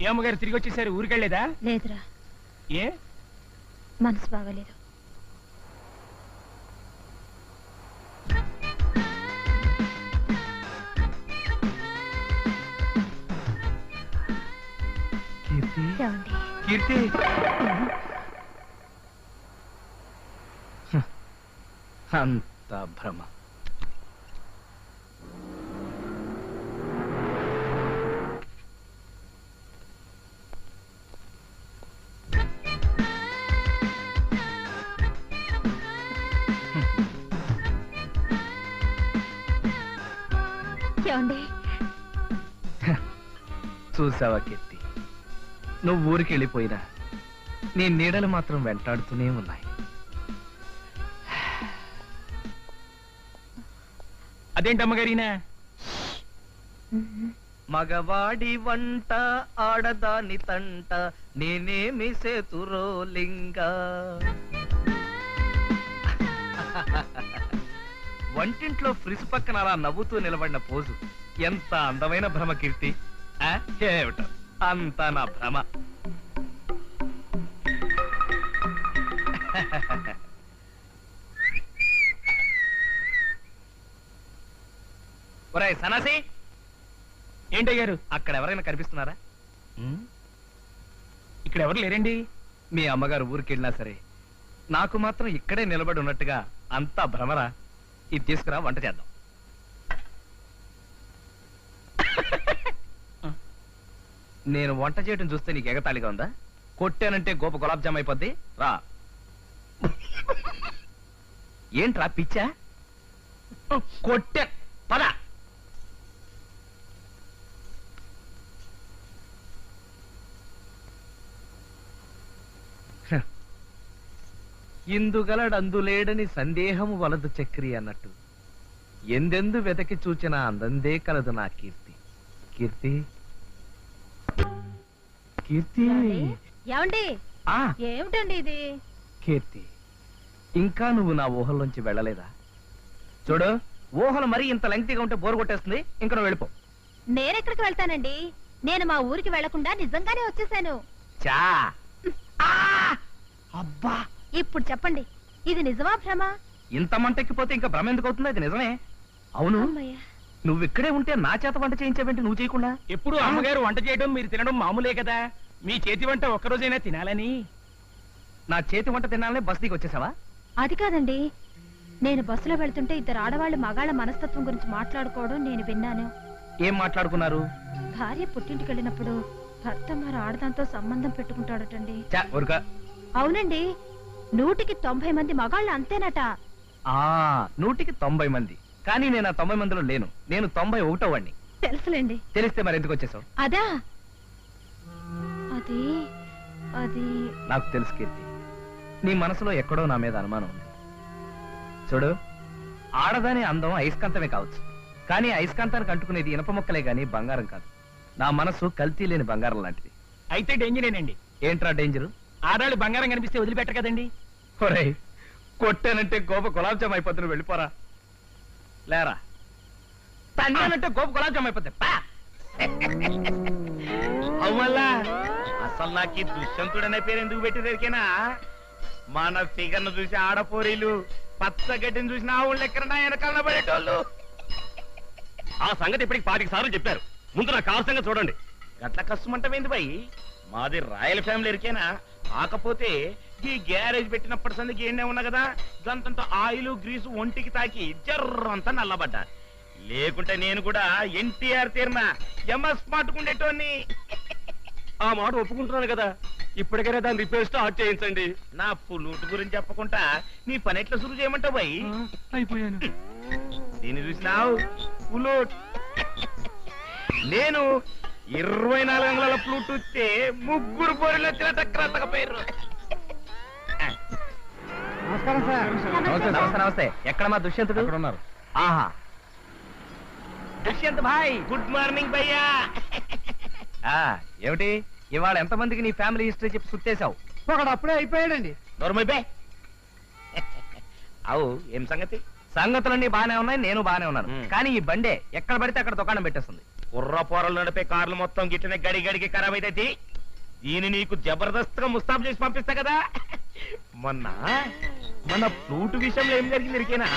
ఏ అమ్మగారు తిరిగి వచ్చేసారు. ఊరికెళ్ళేదా లేదురా. ఏ? మనసు బాగలేదు. కీర్తి? ఏమండి? కీర్తి? అంత భ్రమ. ఏమండి? చూసావా కీర్తి? నువ్వు ఊరికి వెళ్ళిపోయినా నీ నీడలు మాత్రం వెంటాడుతూనే ఉన్నాయి. అదేంటి అమ్మగారినా మగవాడి వంట ఆడదాని తంట నేనేమి సేతురో లింగా. వంటింట్లో ఫ్రిజ్ పక్కన అలా నవ్వుతూ నిలబడిన పోజు. ఎంత అందమైన భ్రమ కీర్తి? ఏమిటో. అంతా నా భ్రమ. సనాసి ఏంటయ్యారు? అక్కడ ఎవరైనా కనిపిస్తున్నారా? ఇక్కడ ఎవరు లేరండి? మీ అమ్మగారు ఊరికెళ్ళినా సరే నాకు మాత్రం ఇక్కడే నిలబడి ఉన్నట్టుగా అంతా భ్రమరా? ఇది తీసుకురా వంట చేద్దాం. నేను వంట చేయడం చూస్తే నీకు ఎగతాళిగా ఉందా? కొట్టానంటే గోప గులాబ్ జామ్ అయిపోద్ది. రా. ఏంట్రా పిచ్చా? కొట్టా. ఇందుగలడందులేడని సందేహము వలదు చక్రి అన్నట్టు. ఎందెందు వెతకి చూచిన అందందే కలదు నా కీర్తి. కీర్తి? కీర్తి? ఏమండి? ఆ. ఏమిటండి ఇది? కీర్తి ఇంకా నువ్వు నా ఊహల్లోంచి వెళ్ళలేదా? చూడు ఊహలు మరీ ఇంత లెంగ్తీగా ఉంటే బోరు కొట్టేస్తుంది. ఇంకా నువ్వు వెళ్ళిపో. నేనెక్కడికి వెళ్తానండి? నేను మా ఊరికి వెళ్ళకుండా నిజంగానే వచ్చేసాను. చా ఆ! అబ్బా! ఇప్పుడు చెప్పండి ఇది నిజమా భ్రమ? ఇంత మంటెక్కిపోతే ఇంకా భ్రమ ఎందుకు అవుతుంది అది నిజమే. అవును. నువ్వు ఇక్కడే ఉంటే నా చేత వంట చేయించావేంటి నువ్వు చేయకుండా? ఎప్పుడు అమ్మగారు వంట చేయడం మీరు తినడం మామూలే కదా. మీ చేతి వంట ఒక్కరోజైనా తినాలని? నా చేతి వంట తినాలనే బస్ దిగి వచ్చేసావా అది కాదండి. నేను బస్సులో వెళ్తుంటే ఇద్దరు ఆడవాళ్ళు మగాళ్ళ మనస్తత్వం గురించి మాట్లాడుకోవడం నేను విన్నాను. ఏం మాట్లాడుకున్నారు? భార్య పుట్టింటికి వెళ్ళినప్పుడు భర్త మరి ఆడదాంతో సంబంధం పెట్టుకుంటాడటండి. అవునండి. నూటికి తొంభై మంది మగాళ్ళు అంతేనట. ఆ నూటికి తొంభై మంది. కానీ నేను ఆ తొంభై మందిలో లేను. నేను తొంభై ఒకటో వాడిని. తెలుసులేండి. తెలిస్తే మరి ఎందుకు వచ్చేసావు? అదా? అది అది. నాకు తెలుసు కీర్తి. నీ మనసులో ఎక్కడో నా మీద అనుమానం ఉంది. చూడు ఆడదాని అందం అయస్కాంతమే కావచ్చు. కానీ అయస్కాంతానికి అంటుకునేది ఇనప మొక్కలే గాని బంగారం కాదు. నా మనసు కల్తీ లేని బంగారం లాంటిది. అయితే డేంజరేనండి. ఏంట్రా డేంజరు? ఆడాళ్ళు బంగారం కనిపిస్తే వదిలిపెట్టరు కదండి. కొట్టానంటే గోప గులాబ్ జామ్ అయిపోతుంది వెళ్ళిపోరా. లేరా? తన్నానంటే గోప గులాబ్ జామ్ అయిపోతుంది పా. అసలు నాకు ఈ దుష్యంతుడనే పేరు ఎందుకు పెట్టిదేరికేనా మన ఫిగర్ను చూసి ఆడపోరీలు పచ్చగడ్డిని చూసిన ఆవులు ఎక్కడ వెనకాల పడేటోళ్ళు? ఆ సంగతి ఇప్పటికి పాతిక సార్లు చెప్పారు. ముందు నా కారు సంగతి చూడండి. గట్ల కష్టమంటమేంది బాయ్? మాది రాయల్ ఫ్యామిలీ ఎరికేనా? కాకపోతే ఈ గ్యారేజ్ పెట్టినప్పటి సందికి ఏండే ఉన్నా కదా? దాంతంత ఆయిల్ గ్రీసు ఒంటికి తాకి జర్రంతా నల్లబడ్డా. లేకుంటే నేను కూడా ఎన్టీఆర్ తీరిన ఎంఎస్ మాటుకుండేటోని ఆ మాట ఒప్పుకుంటున్నాను కదా. ఇప్పటికైనా దాన్ని రిపేర్ స్టార్ట్ చేయించండి. నా పుల్లూటు గురించి చెప్పకుండా నీ పని ఎట్లా సురు చేయమంటావు బాయ్? అయిపోయాను. దీన్ని చూసినావు? పులూట్ నేను ఇరవై నాలుగు అంగుళాల ఫ్లూట్ వస్తే ముగ్గురు పోరీలు వచ్చిన పేరు నమస్తే నమస్తే నమస్తే. ఎక్కడ మా దుష్యంతుడు? ఉన్నారు ఆహా. దుష్యంత్ భాయ్ గుడ్ మార్నింగ్ భయ్యా. ఆ ఏమిటి? ఇవాళ ఎంతమందికి నీ ఫ్యామిలీ హిస్టరీ చెప్పి సుట్టేశావు ఒకడు అప్పుడే అయిపోయాడండి. నోర్మై బే. అవు ఏం సంగతి? సంగతులన్నీ బానే ఉన్నాయి నేను బానే ఉన్నాను. కానీ ఈ బండే ఎక్కడ పడితే అక్కడ దుకాణం పెట్టేస్తుంది. కుర్రపోరలు నడిపే కార్లు మొత్తం గిట్టిన గడి గడికి ఖరాబ్ అయితే దీని నీకు జబర్దస్త్గా ముస్తాబ్ చేసి పంపిస్తా కదా. మొన్న మన ఫ్లూట్ విషయంలో ఏం జరిగింది ఇరికేనా?